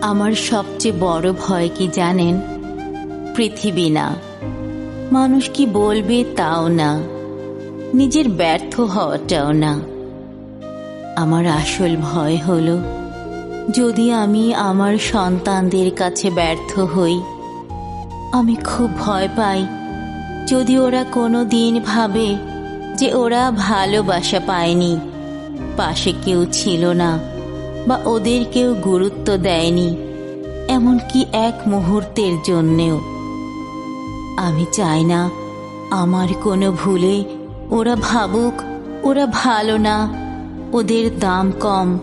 আমার সবচেয়ে বড় ভয় কি জানেন? পৃথিবী না। মানুষ কি বলবে তাও না। নিজের ব্যর্থ হওয়াটাও না। আমার আসল ভয় হলো, যদি আমি আমার সন্তানদের কাছে ব্যর্থ হই, আমি খুব ভয় পাই। যদি ওরা কোনো দিন ভাবে যে ওরা ভালোবাসা পায়নি, পাশে কেউ ছিল না। বা ওদের কেউ গুরুত্ব দেয়নি, এমনকি এক মুহূর্তের জন্যেও। আমি চাই না আমার কোনো ভুলে ওরা ভাবুক, ওরা ভালো না, ওদের দাম কম।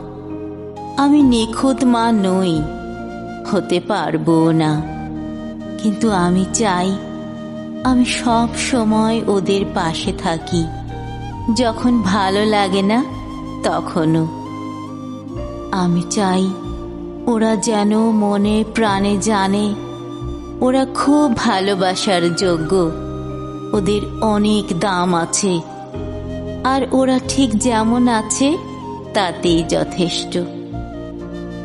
আমি নিখুঁত মা নই, হতে পারব না। কিন্তু আমি চাই আমি সব সময় ওদের পাশে থাকি, যখন ভালো লাগে না তখনও। আমি চাই ওরা যেন মনে প্রাণে জানে। ওরা খুব ভালোবাসার যোগ্য। ওদের অনেক দাম আছে। আর ওরা ঠিক যেমন আছে, তাতেই যথেষ্ট।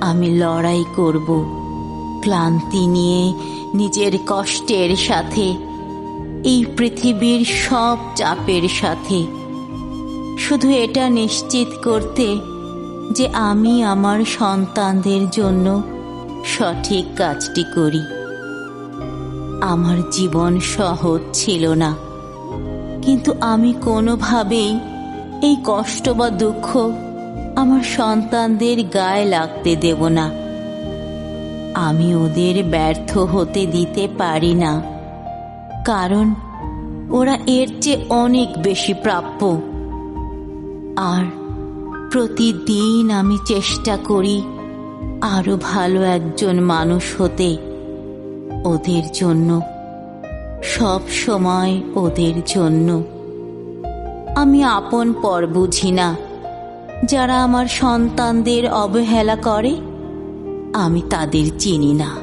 আমি লড়াই করব, ক্লান্তি নিয়ে নিজের কষ্টের সাথে, এই পৃথিবীর সব চাপের সাথে। শুধু এটা নিশ্চিত করতে যে আমি আমার সন্তানদের জন্য সঠিক কাজটি করি। আমার জীবন সহজ ছিল না। কিন্তু আমি কোনোভাবেই এই কষ্ট বা দুঃখ আমার সন্তানদের গায়ে লাগতে দেব না। আমি ওদের ব্যর্থ হতে দিতে পারি না। কারণ ওরা এর চেয়ে অনেক বেশি প্রাপ্য। আর প্রতিদিন আমি চেষ্টা করি আরও ভালো একজন মানুষ হতে। ওদের জন্য, সব সময় ওদের জন্য। আমি আপন পর বুঝি না, যারা আমার সন্তানদের অবহেলা করে, আমি তাদের চিনি না।